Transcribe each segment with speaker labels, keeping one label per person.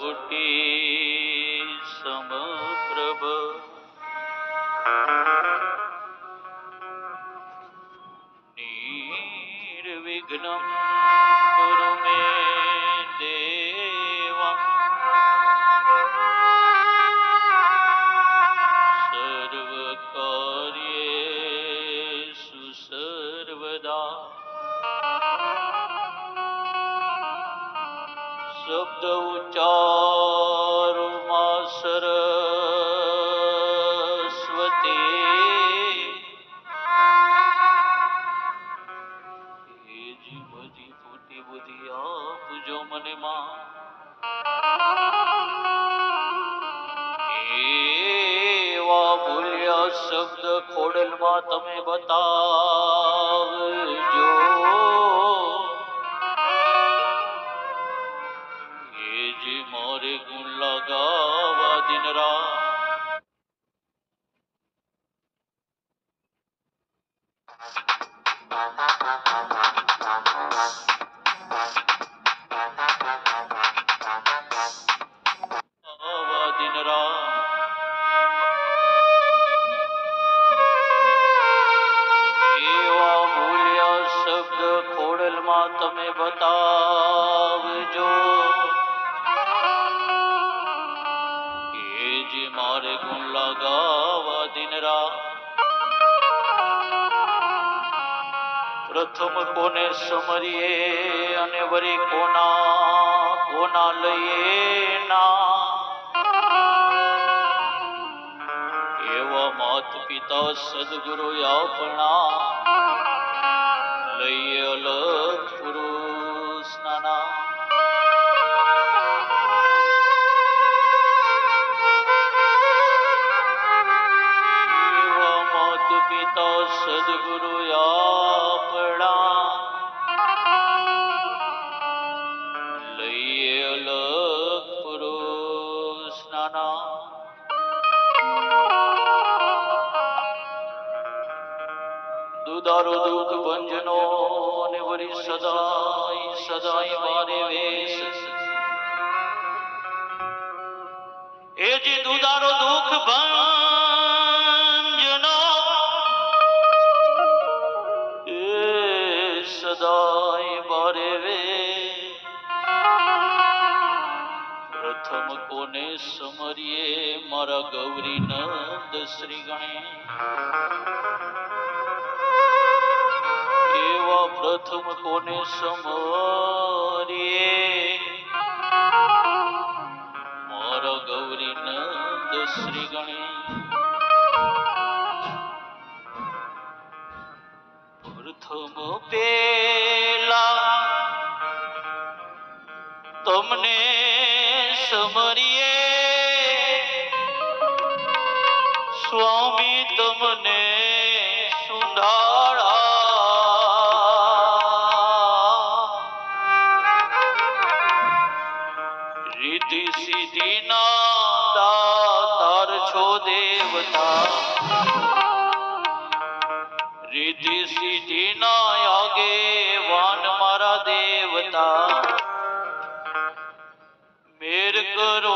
Speaker 1: गुटी समप्रभ निर्विघ्नम् कुरु मे देवम् सर्वकार्येषु सर्वदा શબ્દ ઉચ્ચારુમાં સરસ્વતી. એજી બધી ફૂટી બુદ્ધિ આપજો મને માં એવા ભૂલ્યા શબ્દ ખોડલમાં તમે બતાવજો. গাওয়া দিন রাত Thank you. સમરીએ અને વરી કોના કોના લઈએ ના? એવા માત પિતા સદગુરુ આપણા લઈએ અલગ પુરુષ નાના. સદગુરુ આપણા દુદારો દુઃખ ભંજનો વરી સદાય સદાય મારે વેશ. એ જે દુદારો દુઃખ ભંજનો, એ સદાય મારે વે પ્રથમ કોને સમરીએ મારા ગૌરી નંદ શ્રી ગણેશ એવા પ્રથમ કોને સમરીએ મારા ગૌરી નંદ શ્રી ગણેશ પ્રથમ પેલા તમને સમરીએ સ્વામી તમને રીતિ સિદ્ધિ ના આગેવાન મારા દેવતા. મેર કરો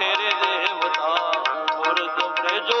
Speaker 1: સાથે રે દેવતા ઓરદમ રેજો